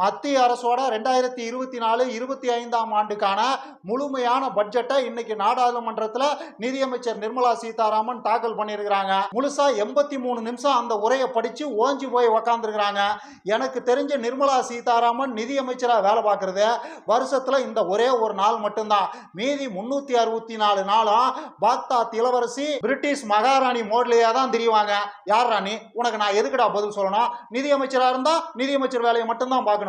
மத்திய அரசோட ரெண்டாயிரத்தி இருபத்தி நாலு இருபத்தி ஐந்தாம் ஆண்டுக்கான முழுமையான பட்ஜெட்டை இன்னைக்கு நாடாளுமன்றத்தில் நிதியமைச்சர் நிர்மலா சீதாராமன் தாக்கல் பண்ணியிருக்கிறாங்க. முழுசா எண்பத்தி மூணு நிமிஷம் அந்த உரையை படிச்சு ஓஞ்சி போய் உக்காந்துருக்கிறாங்க. எனக்கு தெரிஞ்ச நிர்மலா சீதாராமன் நிதியமைச்சராக வேலை பார்க்கறது வருஷத்துல இந்த ஒரே ஒரு நாள் மட்டும்தான். மீதி முன்னூத்தி அறுபத்தி நாலு நாளும் பாக்தாத் இளவரசி பிரிட்டிஷ் மகாராணி மோட்லேயே தான் தெரியுவாங்க யார் ராணி? உனக்கு நான் எதுக்குடா பதில் சொல்லணும்? நிதியமைச்சராக இருந்தா நிதியமைச்சர் வேலையை மட்டும்தான் பார்க்கணும்.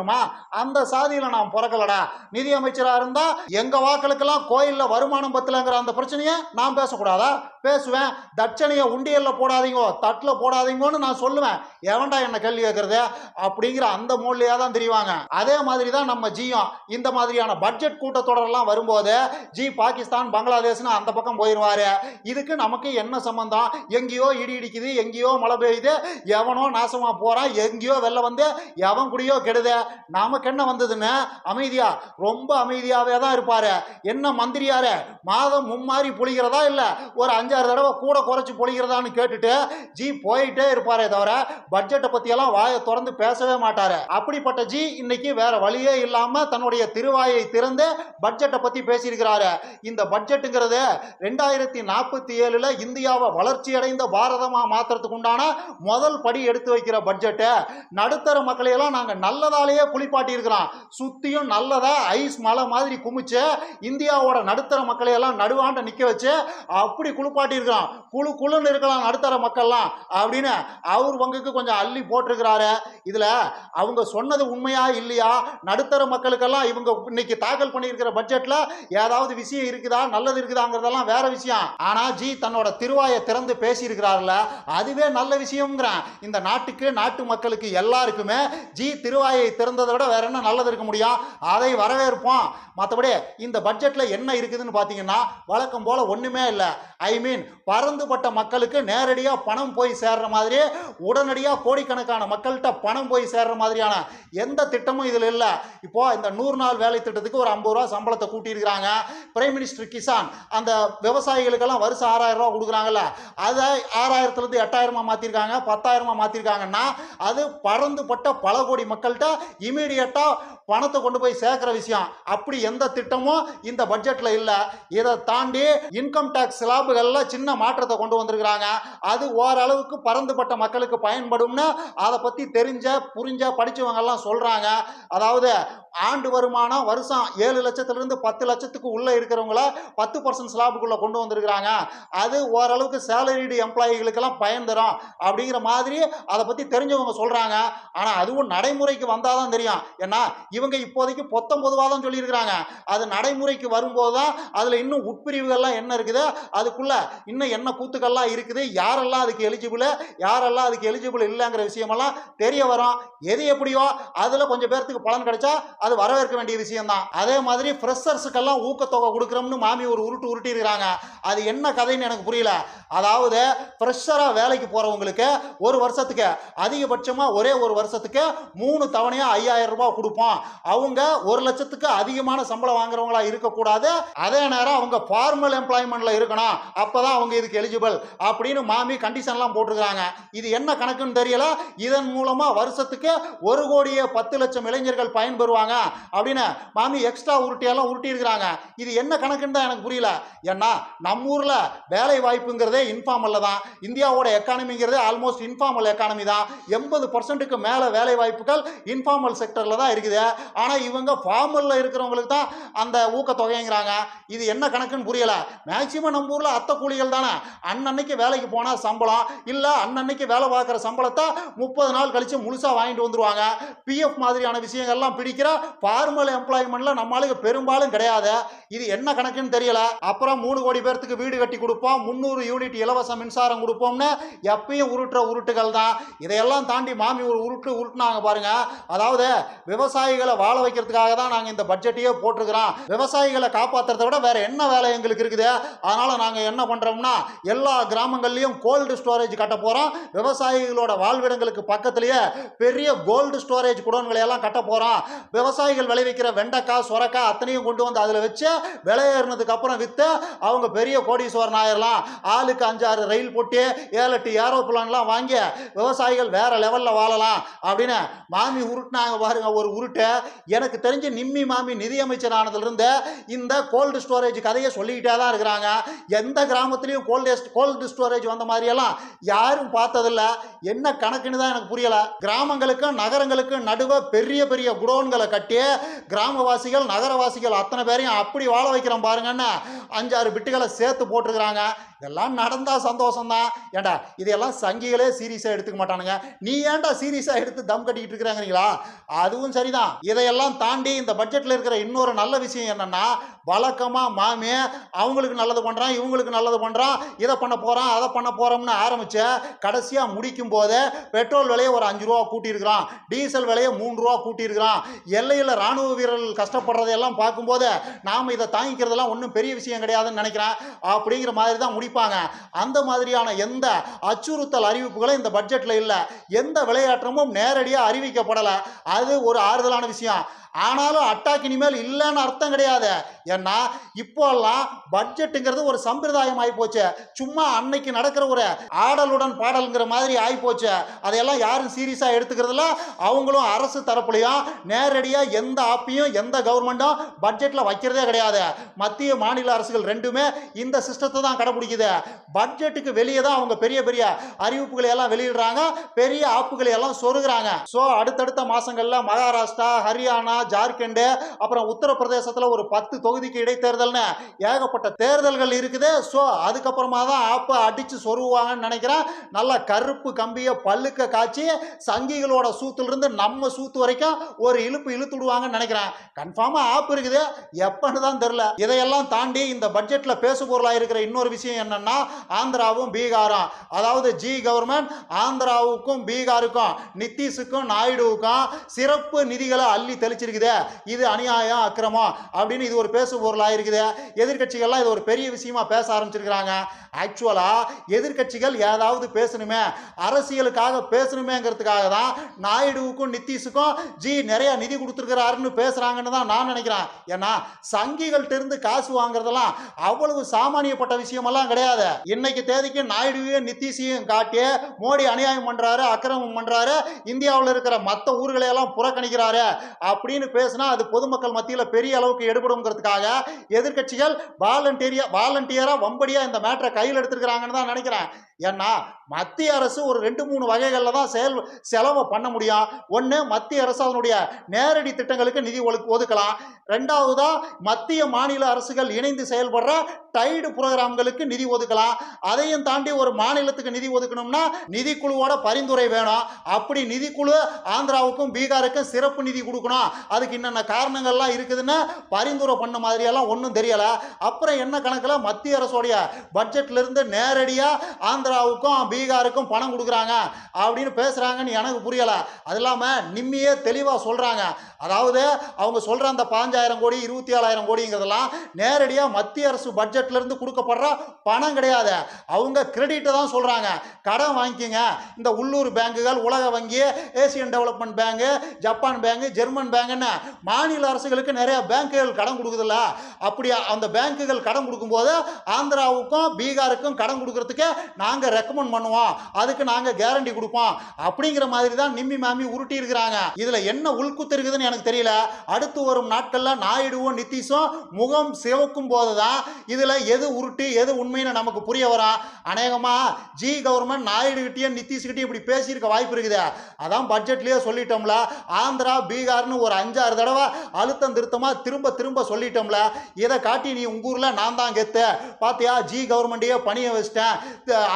அந்த சாதியில் நான் பிறக்கலடா. நிதி அமைச்சராக இருந்தால் எங்கள் வாக்களுக்கெல்லாம் கோயிலில் வருமானம் பத்தலைங்கிற அந்த பிரச்சனையை நான் பேசக்கூடாதா? பேசுவேன். தட்சணையை உண்டியலில் போடாதீங்கோ தட்டில் போடாதீங்கன்னு நான் சொல்லுவேன். எவன்டா என்ன கேள்வி கேட்குறது அப்படிங்கிற அந்த மூலையாக தான் தெரிவாங்க. அதே மாதிரி தான் நம்ம ஜியும். இந்த மாதிரியான பட்ஜெட் கூட்டத்தொடரெல்லாம் வரும்போது ஜி பாகிஸ்தான் பங்களாதேஷ்னு அந்த பக்கம் போயிடுவார் இதுக்கு நமக்கு என்ன சம்பந்தம்? எங்கேயோ இடி இடிக்குது எங்கேயோ மழை பெய்யுது. எவனோ நாசமாக போகிறான் எங்கேயோ வெளில வந்து எவன் குடியோ கெடுது. நமக்கு என்ன வந்ததுன்னு அமைதியா? ரொம்ப அமைதியாகவே தான் இருப்பார். என்ன மந்திரியார? மாதம் மும்மாறி பொழிகிறதா இல்லை? ஒரு அஞ்சாறு தடவை கூட குறைச்சி பொழிகிறதான்னு கேட்டுட்டு ஜி போயிட்டே இருப்பாரே தவிர பட்ஜெட்டை பற்றியெல்லாம் வாயை திறந்து பேசவே மாட்டார். அப்படிப்பட்ட ஜி இன்னைக்கு வேற வழியே இல்லாமல் தன்னுடைய திருவாயை திறந்து பட்ஜெட்டை பற்றி பேசியிருக்கிறாரு. இந்த பட்ஜெட்டுங்கிறது ரெண்டாயிரத்தி நாற்பத்தி ஏழில் இந்தியாவை வளர்ச்சி அடைந்த பாரதமாக மாத்துறதுக்கு உண்டான முதல் படி எடுத்து வைக்கிற பட்ஜெட்டு நடுத்தர மக்களையெல்லாம் நாங்கள் நல்லதாலேயே குளிப்பாட்டி இருக்கிறான். சுத்தியும் நல்லதா ஐஸ் மலை மாதிரி குமிச்சு இந்தியாவோட நடுத்தர மக்களை எல்லாம் நடுவாண்ட நிக்க வச்சு அப்படி குளிப்பாட்டி இருக்கிறான். குழு குழுன்னு இருக்கலாம் நடுத்தர மக்கள்லாம் அப்படின்னு அவர் பங்குக்கு கொஞ்சம் அள்ளி போட்டிருக்கிறாரு. இதுல அவங்க சொன்னது உண்மையா இல்லையா? நடுத்தர மக்களுக்கெல்லாம் இவங்க இன்னைக்கு தாக்கல் பண்ணியிருக்கிற பட்ஜெட்ல ஏதாவது விஷயம் இருக்குதா? நல்லது இருக்குதாங்கிறதெல்லாம் வேற விஷயம். ஆனா ஜி தன்னோட திருவாயை திறந்து பேசியிருக்கிறார்ல அதுவே நல்ல விஷயம்ங்கிறேன். இந்த நாட்டுக்கு நாட்டு மக்களுக்கு எல்லாருக்குமே ஜி திருவாயை இருந்ததை விட வேற என்ன நல்லது இருக்க முடியும்? அதை வரவேற்போம். மற்றபடி இந்த பட்ஜெட்டில் என்ன இருக்குதுன்னு பார்த்தீங்கன்னா வழக்கம் போல் ஒன்றுமே இல்லை. ஐ மீன் பறந்துபட்ட மக்களுக்கு நேரடியாக பணம் போய் சேர்ற மாதிரி உடனடியாக கோடிக்கணக்கான மக்கள்கிட்ட பணம் போய் சேர்ற மாதிரியான எந்த திட்டமும் இதில் இல்லை. இப்போ இந்த நூறு நாள் வேலை திட்டத்துக்கு ஒரு ஐம்பது ரூபா சம்பளத்தை கூட்டியிருக்கிறாங்க. பிரைம் மினிஸ்டர் கிசான் அந்த விவசாயிகளுக்கெல்லாம் வருஷம் ஆறாயிரம் ரூபா கொடுக்குறாங்கல்ல அதை ஆறாயிரத்துலேருந்து எட்டாயிரமா மாற்றிருக்காங்க பத்தாயிரமா மாற்றிருக்காங்கன்னா அது பறந்துபட்ட பல கோடி மக்கள்கிட்ட இமீடியட்டாக பணத்தை கொண்டு போய் சேர்க்குற விஷயம். அப்படி எந்த திட்டமும் இந்த பட்ஜெட்டில் இல்லை. இதை தாண்டி இன்கம் டேக்ஸ் ஸ்லாபுகளில் சின்ன மாற்றத்தை கொண்டு வந்திருக்கிறாங்க. அது ஓரளவுக்கு பறந்துபட்ட மக்களுக்கு பயன்படும்னு அதை பற்றி தெரிஞ்ச புரிஞ்ச படித்தவங்கெல்லாம் சொல்கிறாங்க அதாவது ஆண்டு வருமானம் வருஷம் ஏழு லட்சத்துலேருந்து பத்து லட்சத்துக்கு உள்ளே இருக்கிறவங்கள பத்து பர்சன்ட் ஸ்லாபுக்குள்ளே கொண்டு வந்திருக்கிறாங்க. அது ஓரளவுக்கு சேலரிடு எம்ப்ளாயிகளுக்கெல்லாம் பயன் தரும் அப்படிங்கிற மாதிரி அதை பற்றி தெரிஞ்சவங்க சொல்கிறாங்க ஆனால் அதுவும் நடைமுறைக்கு வந்தால் தான் தெரியும். ஏன்னா இவங்க இப்போதைக்கு பொத்தம் பொதுவாக தான் சொல்லியிருக்கிறாங்க. அது நடைமுறைக்கு வரும்போது தான் அதில் இன்னும் உட்பிரிவுகள்லாம் என்ன இருக்குது? அதுக்குள்ளே இன்னும் என்ன கூத்துக்கள்லாம் இருக்குது? யாரெல்லாம் அதுக்கு எலிஜிபிள் யாரெல்லாம் அதுக்கு எலிஜிபிள் இல்லைங்கிற விஷயமெல்லாம் தெரிய வரும். எது எப்படியோ அதில் கொஞ்சம் பேர்த்துக்கு பலன் கிடைச்சா அது வரவேற்க வேண்டிய விஷயம்தான். அதே மாதிரி ஃப்ரெஷர்ஸுக்கெல்லாம் ஊக்கத்தொகை கொடுக்குறோம்னு மாமி ஒரு உருட்டு உருட்டி இருக்கிறாங்க அது என்ன கதைன்னு எனக்கு புரியல. அதாவது ஃப்ரெஷராக வேலைக்கு போகிறவங்களுக்கு ஒரு வருஷத்துக்கு அதிகபட்சமாக ஒரே ஒரு வருஷத்துக்கு மூணு தவணையாக ஐயாயிரம் ரூபாய் கொடுப்போம். அவங்க ஒரு லட்சத்துக்கு அதிகமான சம்பளம் வாங்குறவங்களா இருக்கக்கூடாது. அதே நேரம் அவங்க ஃபார்மல் எம்ப்ளாய்மெண்ட்டில் இருக்கணும். அப்போ தான் அவங்க இதுக்கு எலிஜிபிள் அப்படின்னு மாமி கண்டிஷன்லாம் போட்டிருக்காங்க இது என்ன கணக்குன்னு தெரியல. இதன் மூலமாக வருஷத்துக்கு ஒரு கோடியே பத்து லட்சம் இளைஞர்கள் பயன்பெறுவாங்க அப்படின்னு மாமி எக்ஸ்ட்ரா உருட்டியெல்லாம் உருட்டி இருக்கிறாங்க இது என்ன கணக்குன்னு தான் எனக்கு புரியல. ஏன்னா நம்ம ஊரில் வேலை வாய்ப்புங்கிறதே இன்ஃபார்மலில் தான். இந்தியாவோட எக்கானமிங்கிறதே ஆல்மோஸ்ட் இன்ஃபார்மல் எக்கானமி தான். எண்பது பர்சன்ட்டுக்கு மேலே வேலை வாய்ப்புகள் இன்ஃபார்மல் செக்டரில் தான் இருக்குது. ஆனால் இவங்க ஃபார்மலில் இருக்கிறவங்களுக்கு தான் அந்த ஊக்கத்தொகைங்கிறாங்க. இது என்ன கணக்குன்னு புரியலை. மேக்சிமம் நம்ம ஊரில் அத்தை கூலிகள் தானே. அன்னன்னைக்கு வேலைக்கு போனால் சம்பளம் இல்லை அன்னன்னைக்கு வேலை பார்க்குற சம்பளத்தை முப்பது நாள் கழித்து முழுசாக வாங்கிட்டு வந்துருவாங்க. பிஎஃப் மாதிரியான விஷயங்கள்லாம் பிடிக்கிற ஃபார்மல் எம்ப்ளாய்மெண்ட்டில் நம்மளுக்கு பெரும்பாலும் கிடையாது. இது என்ன கணக்குன்னு தெரியல. அப்புறம் மூணு கோடி பேர்த்துக்கு வீடு கட்டி கொடுப்போம் முந்நூறு யூனிட் இலவச மின்சாரம் கொடுப்போம்னு எப்பயும் உருட்டுற உருட்டுகள் தான். இதையெல்லாம் தாண்டி மாமி ஒரு உருட்டு உருட்டுனாங்க பாருங்க. அதாவது விவசாயிகள் விவசாயிகளை வாழ வைக்கிறதுக்காக தான் நாங்கள் இந்த பட்ஜெட்டையே போட்டிருக்கிறோம். விவசாயிகளை காப்பாற்றுறத விட வேற என்ன வேலை எங்களுக்கு இருக்குது? அதனால் நாங்கள் என்ன பண்றோம்னா எல்லா கிராமங்கள்லேயும் கோல்டு ஸ்டோரேஜ் கட்ட போகிறோம் விவசாயிகளோட வாழ்விடங்களுக்கு பக்கத்துலேயே பெரிய கோல்டு ஸ்டோரேஜ் குடோன்களை எல்லாம் கட்ட போகிறோம் விவசாயிகள் விளைவிக்கிற வெண்டைக்காய் சுரக்காய் அத்தனையும் கொண்டு வந்து அதில் வச்சு விலை அப்புறம் விற்று அவங்க பெரிய கோடீஸ்வரன் ஆயிரலாம். ஆளுக்கு அஞ்சாறு ரயில் போட்டு ஏழு எட்டு ஏரோப்ளான்லாம் வாங்கி விவசாயிகள் வேற லெவலில் வாழலாம் அப்படின்னு மாமி உருட்டுனாங்க பாருங்க ஒரு உருட்டு. எனக்கு தெரிஞ்சு நிம்மி மாமி நிதியமைச்சர் ஆனதுலேருந்து இந்த கோல்டு ஸ்டோரேஜ் கதையை சொல்லிக்கிட்டே தான் இருக்கிறாங்க. எந்த கிராமத்துலேயும் கோல்டு கோல்டு ஸ்டோரேஜ் வந்த மாதிரியெல்லாம் யாரும் பார்த்ததில்ல. என்ன கணக்குன்னு தான் எனக்கு புரியலை. கிராமங்களுக்கும் நகரங்களுக்கும் நடுவே பெரிய பெரிய குடோன்களை கட்டி கிராமவாசிகள் நகரவாசிகள் அத்தனை பேரையும் அப்படி வாழ வைக்கிறோம் பாருங்கன்னு அஞ்சாறு பிட்டுகளை சேர்த்து போட்டிருக்கிறாங்க. இதெல்லாம் நடந்தா சந்தோஷம்தான். ஏண்டா இதையெல்லாம் சங்கிகளே சீரியஸாக எடுத்துக்க மாட்டானுங்க. நீ ஏன்டா சீரியஸாக எடுத்து தம் கட்டிக்கிட்டு இருக்கிறாங்கிறீங்களா? அதுவும் சரிதான். இதையெல்லாம் தாண்டி இந்த பட்ஜெட்டில் இருக்கிற இன்னொரு நல்ல விஷயம் என்னன்னா வழக்கமாக மாமி அவங்களுக்கு நல்லது பண்ணுறான் இவங்களுக்கு நல்லது பண்ணுறான் இதை பண்ண போகிறான் அதை பண்ண போகிறோம்னு ஆரம்பிச்சு கடைசியாக முடிக்கும் போது பெட்ரோல் விலையை ஒரு அஞ்சு ரூபா கூட்டியிருக்கிறான் டீசல் விலையை மூணு ரூபா கூட்டியிருக்கிறான். எல்லையில் ராணுவ வீரர்கள் கஷ்டப்படுறதையெல்லாம் பார்க்கும்போது நாம் இதை தாங்கிக்கிறதெல்லாம் ஒன்றும் பெரிய விஷயம் கிடையாதுன்னு நினைக்கிறேன். அப்படிங்கிற மாதிரி தான் முடிப்பாங்க. அந்த மாதிரியான எந்த அச்சுறுத்தல் அறிவிப்புகளும் இந்த பட்ஜெட்டில் இல்லை. எந்த விளையாட்டமும் நேரடியாக அறிவிக்கப்படலை. அது ஒரு ஆறுதலான விஷயம். ஆனாலும் அட்டாக் இனிமேல் இல்லைன்னு அர்த்தம் கிடையாது. ஏன்னா இப்போல்லாம் பட்ஜெட்டுங்கிறது ஒரு சம்பிரதாயம் ஆகிப்போச்சு சும்மா அன்னைக்கு நடக்கிற ஒரு ஆடலுடன் பாடலுங்கிற மாதிரி ஆகிப்போச்சு அதையெல்லாம் யாரும் சீரியஸாக எடுத்துக்கிறதுல அவங்களும் அரசு தரப்புலையும் நேரடியாக எந்த ஆப்பையும் எந்த கவர்மெண்ட்டும் பட்ஜெட்டில் வைக்கிறதே கிடையாது. மத்திய மாநில அரசுகள் ரெண்டுமே இந்த சிஸ்டத்தை தான் கடைபிடிக்குது. பட்ஜெட்டுக்கு வெளியே தான் அவங்க பெரிய பெரிய அறிவிப்புகளை எல்லாம் வெளியிடுறாங்க. பெரிய ஆப்புகளை எல்லாம் சொருகிறாங்க. ஸோ அடுத்தடுத்த மாதங்களில் மகாராஷ்டிரா ஹரியானா ஜார்க்கண்டு அப்புறம் உத்தரப்பிரதேசத்தில் ஒரு பத்து தொகுதிக்கு இடைத்தேர்தல்னு ஏகப்பட்ட தேர்தல்கள் இருக்குது. ஸோ அதுக்கப்புறமா தான் ஆப்பை அடித்து சொருவாங்கன்னு நினைக்கிறேன். நல்லா கருப்பு கம்பியை பல்லுக்க காய்ச்சி சங்கிகளோட சூத்துலேருந்து நம்ம சூத்து வரைக்கும் ஒரு இழுப்பு இழுத்து விடுவாங்கன்னு நினைக்கிறேன். கன்ஃபார்மாக ஆப் இருக்குது. எப்பன்னு தான் தெரில. இதையெல்லாம் தாண்டி இந்த பட்ஜெட்டில் பேசு பொருளாக இருக்கிற இன்னொரு விஷயம் என்னென்னா ஆந்திராவும் பீகாரும். அதாவது ஜி கவர்மெண்ட் ஆந்திராவுக்கும் பீகாருக்கும் நிதிஷுக்கும் நாயுடுவுக்கும் சிறப்பு நிதிகளை அள்ளி தெளிச்சிருக்கு தெளிச்சிருக்குது இது அநியாயம் அக்கிரமம் அப்படின்னு இது ஒரு பேசு பொருளாக இருக்குது. எதிர்கட்சிகள்லாம் இது ஒரு பெரிய விஷயமா பேச ஆரம்பிச்சிருக்கிறாங்க. ஆக்சுவலாக எதிர்கட்சிகள் ஏதாவது பேசணுமே. அரசியலுக்காக பேசணுமேங்கிறதுக்காக தான் நாயுடுவுக்கும் நிதிஷுக்கும் ஜி நிறைய நிதி கொடுத்துருக்கிறாருன்னு பேசுகிறாங்கன்னு தான் நான் நினைக்கிறேன். ஏன்னா சங்கிகள்ட்ட இருந்து காசு வாங்குறதெல்லாம் அவ்வளவு சாமானியப்பட்ட விஷயமெல்லாம் கிடையாது. இன்னைக்கு தேதிக்கு நாயுடுவையும் நிதிஷையும் காட்டி மோடி அநியாயம் பண்ணுறாரு அக்கிரமம் பண்றாரு இந்தியாவில் இருக்கிற மற்ற ஊர்களையெல்லாம் புறக்கணிக்கிறாரு அப்படின்னு பேசினா அது பொதுமக்கள் மத்தியில் பெரிய அளவுக்கு எடுபடுங்கிறதுக்காக எதிர்க்கட்சிகள் வாலண்டியரியா வாலண்டியரா வம்படியா இந்த மேட்டரை கையில் எடுத்துருக்கிறாங்கன்னு தான் நினைக்கிறேன். ஏன்னா மத்திய அரசு ஒரு ரெண்டு மூணு வகைகளில் தான் செயல் செலவை பண்ண முடியும். ஒன்று மத்திய அரசு அதனுடைய நேரடி திட்டங்களுக்கு நிதி ஒழு ஒதுக்கலாம். ரெண்டாவதா மத்திய மாநில அரசுகள் இணைந்து செயல்படுற டைடு புரோகிராம்களுக்கு நிதி ஒதுக்கலாம். அதையும் தாண்டி ஒரு மாநிலத்துக்கு நிதி ஒதுக்கணும்னா நிதிக்குழுவோட பரிந்துரை வேணும். அப்படி நிதிக்குழு ஆந்திராவுக்கும் பீகாருக்கும் சிறப்பு நிதி கொடுக்கணும். அதுக்கு என்னென்ன காரணங்கள்லாம் இருக்குதுன்னு பரிந்துரை பண்ண மாதிரியெல்லாம் ஒன்றும் தெரியலை. அப்புறம் என்ன கணக்கில்? மத்திய அரசுடைய பட்ஜெட்லேருந்து நேரடியாக ஆந்திராவுக்கும் பீகாருக்கும் பணம் கொடுக்குறாங்க அப்படின்னு பேசுகிறாங்கன்னு எனக்கு புரியலை. அது இல்லாமல் நிம்மியே தெளிவாக சொல்கிறாங்க அதாவது அவங்க சொல்கிற அந்த பாஞ்சாயிரம் கோடி இருபத்தி ஏழாயிரம் கோடிங்கிறதெல்லாம் நேரடியாக மத்திய அரசு பட்ஜெட்லேருந்து கொடுக்கப்படுற பணம் கிடையாது. அவங்க கிரெடிட்டை தான் சொல்கிறாங்க கடன் வாங்கிக்கோங்க. இந்த உள்ளூர் பேங்குகள் உலக வங்கி Asian development bank Japan bank German என்ன? மாநில அரசுகளுக்கு நிறைய பேங்குகள் கடன் கொடுக்குதுல்ல? அப்படி அந்த பேங்குகள் கடன் கொடுக்கும்போது ஆந்திராவுக்கும் பீகாருக்கும் கடன் கொடுக்கறதுக்கு நாங்கள் ரெக்கமெண்ட் பண்ணுவோம். அதுக்கு நாங்கள் கேரண்டி கொடுப்போம். அப்படிங்கிற மாதிரி தான் நிம்மி மாமி உருட்டி இருக்கிறாங்க. இதில் என்ன உள்குத்து இருக்குதுன்னு எனக்கு தெரியல. அடுத்து வரும் நாட்களில் நாயுடுவும் நிதிஷும் முகம் சிவக்கும் போது தான் இதில் எது உருட்டு எது உண்மைன்னு நமக்கு புரிய வரும். அநேகமாக ஜி கவர்மெண்ட் நாயுடுகிட்டயும் நிதிஷ்கிட்டையும் இப்படி பேசியிருக்க வாய்ப்பு இருக்குது. அதான் பட்ஜெட்லேயே சொல்லிட்டோம்ல. ஆந்திரா பீகார்னு ஒரு அஞ்சு அஞ்சாறு தடவை அழுத்தம் திருத்தமாக திரும்ப திரும்ப சொல்லிட்டோம்ல. இதை காட்டி நீ உங்கள் ஊரில் நான் தான் கெத்து பார்த்தியா ஜி கவர்மெண்ட்டையே பணிய வச்சிட்டேன்.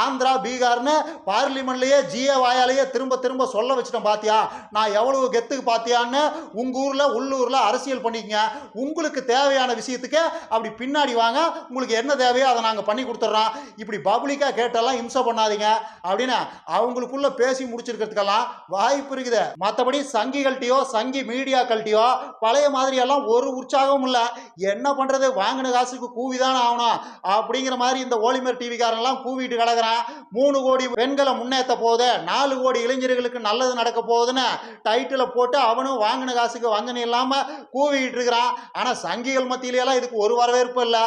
ஆந்திரா பீகார்னு பார்லிமெண்ட்லேயே ஜிஏ வாயாலேயே திரும்ப திரும்ப சொல்ல வச்சிட்டேன் பாத்தியா. நான் எவ்வளவு கெத்துக்கு பார்த்தியான்னு உங்கள் ஊரில் உள்ளூர்ல அரசியல் பண்ணிக்கங்க. உங்களுக்கு தேவையான விஷயத்துக்கு அப்படி பின்னாடி வாங்க. உங்களுக்கு என்ன தேவையோ அதை நாங்கள் பண்ணி கொடுத்துட்றோம். இப்படி பப்ளிக்காக கேட்டெல்லாம் இம்சை பண்ணாதீங்க. அப்படின்னு அவங்களுக்குள்ள பேசி முடிச்சிருக்கிறதுக்கெல்லாம் வாய்ப்பு இருக்குது. மற்றபடி சங்கிகள்கிட்டயோ சங்கி மீடியாக்கள் மீடியாக்கள்கிட்டயோ பழைய மாதிரி எல்லாம் ஒரு உற்சாகமும் இல்லை. என்ன பண்றது? வாங்கின காசுக்கு கூவிதானே ஆகணும். அப்படிங்கிற மாதிரி இந்த ஓலிமர் டிவிக்காரன்லாம் கூவிட்டு கிடக்குறான். மூணு கோடி பெண்களை முன்னேற்ற போகுது. நாலு கோடி இளைஞர்களுக்கு நல்லது நடக்க போகுதுன்னு டைட்டில் போட்டு அவனும் வாங்கின காசுக்கு வஞ்சனை இல்லாமல் கூவிட்டு இருக்கிறான். ஆனால் சங்கிகள் மத்தியிலெல்லாம் இதுக்கு ஒரு வரவேற்பு இல்லை.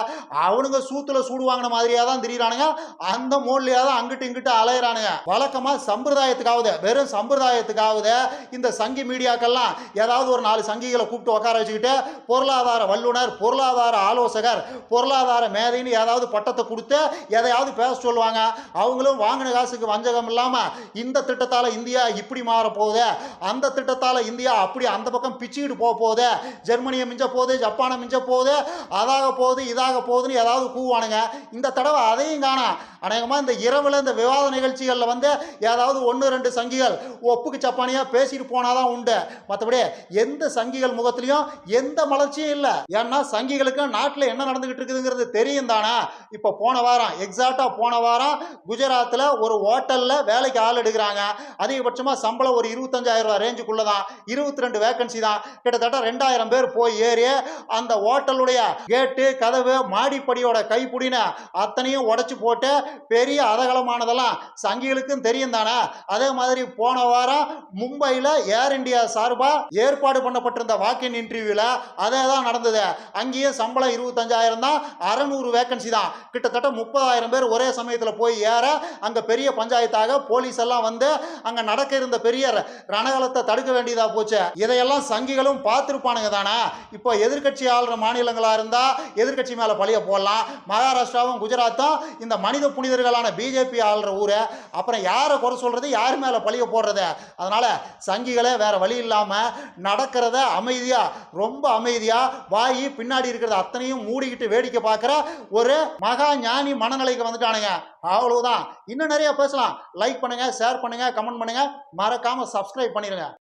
அவனுங்க சூத்துல சூடு வாங்கின மாதிரியாக தான் திரியிறானுங்க. அந்த மோட்லயா தான் அங்கிட்டு இங்கிட்டு அலையிறானுங்க. வழக்கமா சம்பிரதாயத்துக்காவது வெறும் சம்பிரதாயத்துக்காவது இந்த சங்கி மீடியாக்கெல்லாம் ஏதாவது ஒரு நாலு சங்கிகளை கூப்பிட்டு உட்கார வச்சுக்கிட்டு பொருளாதார வல்லுனர் பொருளாதார ஆலோசகர் பொருளாதார மேதைன்னு ஏதாவது பட்டத்தை கொடுத்து எதையாவது பேச சொல்லுவாங்க. அவங்களும் வாங்கின காசுக்கு வஞ்சகம் இல்லாமல் இந்த திட்டத்தால் இந்தியா இப்படி மாறப்போகுது அந்த திட்டத்தால் இந்தியா அப்படி அந்த பக்கம் பிச்சுக்கிட்டு போக போகுது ஜெர்மனியை மிஞ்ச போகுது ஜப்பானை மிஞ்ச போகுது அதாக போகுது இதாக போகுதுன்னு ஏதாவது கூவானுங்க இந்த தடவை அதையும் காணோம் அநேகமாக இந்த இரவில் இந்த விவாத நிகழ்ச்சிகளில் வந்து ஏதாவது ஒன்று ரெண்டு சங்கிகள் ஒப்புக்கு சப்பானியாக பேசிட்டு போனாதான் உண்டு. மற்றபடி எந்த சங்கிகள் முகத்திலையும் எந்த மலர்ச்சியும் இல்லை. ஏன்னா சங்கிகளுக்கு நாட்டில் என்ன நடந்துகிட்டு இருக்குதுங்கிறது தெரியும் தானே. இப்போ போன வாரம் எக்ஸாக்டாக போன வாரம் குஜராத்தில் ஒரு ஹோட்டலில் வேலைக்கு ஆள் எடுக்கிறாங்க. அதிகபட்சமாக சம்பளம் ஒரு இருபத்தஞ்சாயிரம் ரூபா ரேஞ்சுக்குள்ளே தான் இருபத்தி ரெண்டு வேக்கன்சி தான். கிட்டத்தட்ட ரெண்டாயிரம் பேர் போய் ஏறி அந்த ஹோட்டலுடைய கேட்டு கதவு மாடிப்படியோட கைப்புடின அத்தனையும் உடைச்சு போட்டு பெரிய அதகலமானதெல்லாம் சங்கிகளுக்கும் தெரியும் தானே. அதே மாதிரி போன வாரம் மும்பையில் ஏர் இந்தியா சார்பாக ஏற்பாடு பண்ண பண்ணப்பட்டிருந்த வாக்கின் இன்டர்வியூவில் அதே தான் நடந்தது. அங்கேயே சம்பளம் இருபத்தஞ்சாயிரம் தான் அறநூறு வேகன்சி தான். கிட்டத்தட்ட முப்பதாயிரம் பேர் ஒரே சமயத்தில் போய் ஏற அங்கே பெரிய பஞ்சாயத்தாக போலீஸ் எல்லாம் வந்து அங்கே நடக்க இருந்த பெரிய ரணகலத்தை தடுக்க வேண்டியதாக போச்சு. இதையெல்லாம் சங்கிகளும் பார்த்துருப்பானுங்க தானே. இப்போ எதிர்க்கட்சி ஆளுற மாநிலங்களாக இருந்தால் எதிர்க்கட்சி மேலே பழிய போடலாம். மகாராஷ்டிராவும் குஜராத்தும் இந்த மனித புனிதர்களான பிஜேபி ஆளுற ஊரை. அப்புறம் யாரை குறை சொல்கிறது யார் மேலே பழிய போடுறது? அதனால் சங்கிகளே வேற வழி இல்லாமல் நடக்கிறத அமைதியாக ரொம்ப அமைதியாக வாயி பின்னாடி இருக்கிறத அத்தனையும் மூடிக்கிட்டு வேடிக்கை பார்க்குற ஒரு மகா ஞானி மனநிலைக்கு வந்துட்டானுங்க. அவ்வளவுதான். இன்னும் நிறைய பேசலாம். லைக் பண்ணுங்க ஷேர் பண்ணுங்க கமெண்ட் பண்ணுங்க. மறக்காம சப்ஸ்கிரைப் பண்ணிடுங்க